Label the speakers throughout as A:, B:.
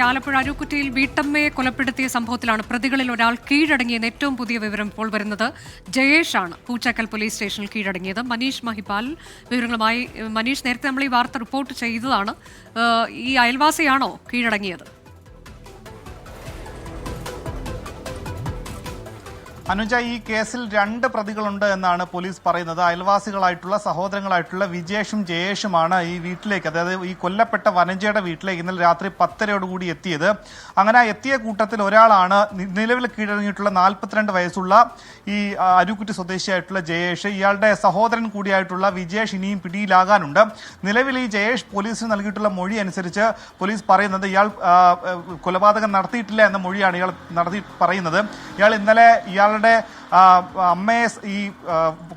A: ആലപ്പുഴ അരൂക്കുറ്റിയിൽ വീട്ടമ്മയെ കൊലപ്പെടുത്തിയ സംഭവത്തിലാണ് പ്രതികളിൽ ഒരാൾ കീഴടങ്ങിയെന്ന് ഏറ്റവും പുതിയ വിവരം ഇപ്പോൾ വരുന്നത്. ആണ് പൂച്ചക്കൽ പോലീസ് സ്റ്റേഷനിൽ കീഴടങ്ങിയത്. മനീഷ് മഹിപാൽ വിവരങ്ങളുമായി മനീഷ് നേരത്തെ നമ്മൾ ഈ വാർത്ത റിപ്പോർട്ട് ചെയ്തതാണ്. ഈ അയൽവാസിയാണോ കീഴടങ്ങിയത്?
B: അനുജ ഈ കേസിൽ രണ്ട് പ്രതികളുണ്ട് എന്നാണ് പോലീസ് പറയുന്നത്. അയൽവാസികളായിട്ടുള്ള സഹോദരങ്ങളായിട്ടുള്ള വിജേഷും ജയേഷുമാണ് ഈ വീട്ടിലേക്ക് അതായത് ഈ കൊല്ലപ്പെട്ട വനജയുടെ വീട്ടിലേക്ക് ഇന്നലെ രാത്രി പത്തരയോടുകൂടി എത്തിയത്. അങ്ങനെ എത്തിയ കൂട്ടത്തിൽ ഒരാളാണ് നിലവിൽ കീഴടങ്ങിയിട്ടുള്ള നാൽപ്പത്തിരണ്ട് വയസ്സുള്ള ഈ അരുക്കുറ്റി സ്വദേശിയായിട്ടുള്ള ജയേഷ്. ഇയാളുടെ സഹോദരൻ കൂടിയായിട്ടുള്ള വിജേഷ് ഇനിയും പിടിയിലാകാനുണ്ട്. നിലവിൽ ഈ ജയേഷ് പോലീസിന് നൽകിയിട്ടുള്ള മൊഴി അനുസരിച്ച് പോലീസ് പറയുന്നത് ഇയാൾ കൊലപാതകം നടത്തിയിട്ടില്ല എന്ന മൊഴിയാണ് ഇയാൾ നടത്തി പറയുന്നത്. ഇയാൾ ഇന്നലെ ഇയാളുടെ Kalade, അമ്മയെ ഈ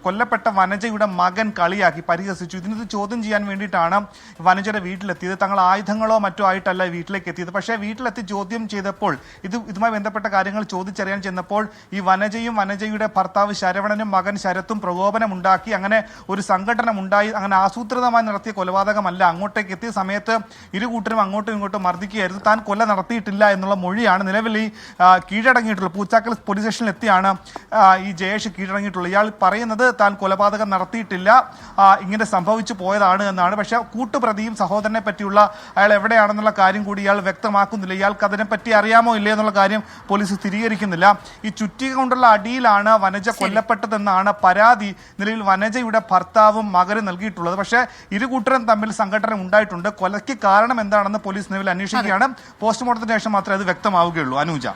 B: കൊല്ലപ്പെട്ട വനജയുടെ മകൻ കളിയാക്കി പരിഹസിച്ചു. ഇതിനത് ചോദ്യം ചെയ്യാൻ വേണ്ടിയിട്ടാണ് വനജയുടെ വീട്ടിലെത്തിയത്. തങ്ങൾ ആയുധങ്ങളോ മറ്റോ ആയിട്ടല്ല വീട്ടിലേക്ക് എത്തിയത്. പക്ഷേ വീട്ടിലെത്തി ചോദ്യം ചെയ്തപ്പോൾ ഇത് ഇതുമായി ബന്ധപ്പെട്ട കാര്യങ്ങൾ ചോദിച്ചറിയാൻ ചെന്നപ്പോൾ ഈ വനജയും വനജയുടെ ഭർത്താവ് ശരവണനും മകൻ ശരത്തും പ്രകോപനം ഉണ്ടാക്കി. അങ്ങനെ ഒരു സംഘടന ഉണ്ടായി അങ്ങനെ ആസൂത്രിതമായി നടത്തിയ കൊലപാതകമല്ല. അങ്ങോട്ടേക്ക് എത്തിയ സമയത്ത് ഇരു കൂട്ടരും അങ്ങോട്ടും ഇങ്ങോട്ടും മർദ്ദിക്കുകയായിരുന്നു. താൻ കൊല നടത്തിയിട്ടില്ല എന്നുള്ള മൊഴിയാണ് നിലവിൽ ഈ കീഴടങ്ങിയിട്ടുള്ളത് പൂച്ചാക്കൽ പോലീസ് സ്റ്റേഷനിൽ എത്തിയാണ് ഈ ജയേഷ് കീഴടങ്ങിയിട്ടുള്ളത് ഇയാൾ പറയുന്നത് താൻ കൊലപാതകം നടത്തിയിട്ടില്ല. ഇങ്ങനെ സംഭവിച്ചു പോയതാണ് എന്നാണ്. പക്ഷേ കൂട്ടുപ്രതിയും സഹോദരനെ പറ്റിയുള്ള അയാൾ എവിടെയാണെന്നുള്ള കാര്യം കൂടി ഇയാൾ വ്യക്തമാക്കുന്നില്ല. ഇയാൾക്ക് അതിനെപ്പറ്റി അറിയാമോ ഇല്ലേ എന്നുള്ള കാര്യം പോലീസ് സ്ഥിരീകരിക്കുന്നില്ല. ഈ ചുറ്റിക കൊണ്ടുള്ള അടിയിലാണ് വനജ കൊല്ലപ്പെട്ടതെന്നാണ് പരാതി നിലവിൽ വനജയുടെ ഭർത്താവും മകനും നൽകിയിട്ടുള്ളത്. പക്ഷേ ഇരു കൂട്ടരും തമ്മിൽ സംഘടന ഉണ്ടായിട്ടുണ്ട്. കൊലയ്ക്ക് കാരണം എന്താണെന്ന് പോലീസ് നിലവിൽ അന്വേഷിക്കുകയാണ്. പോസ്റ്റ്മോർട്ടത്തിന് ശേഷം മാത്രമേ അത് വ്യക്തമാവുകയുള്ളൂ. അനൂജ.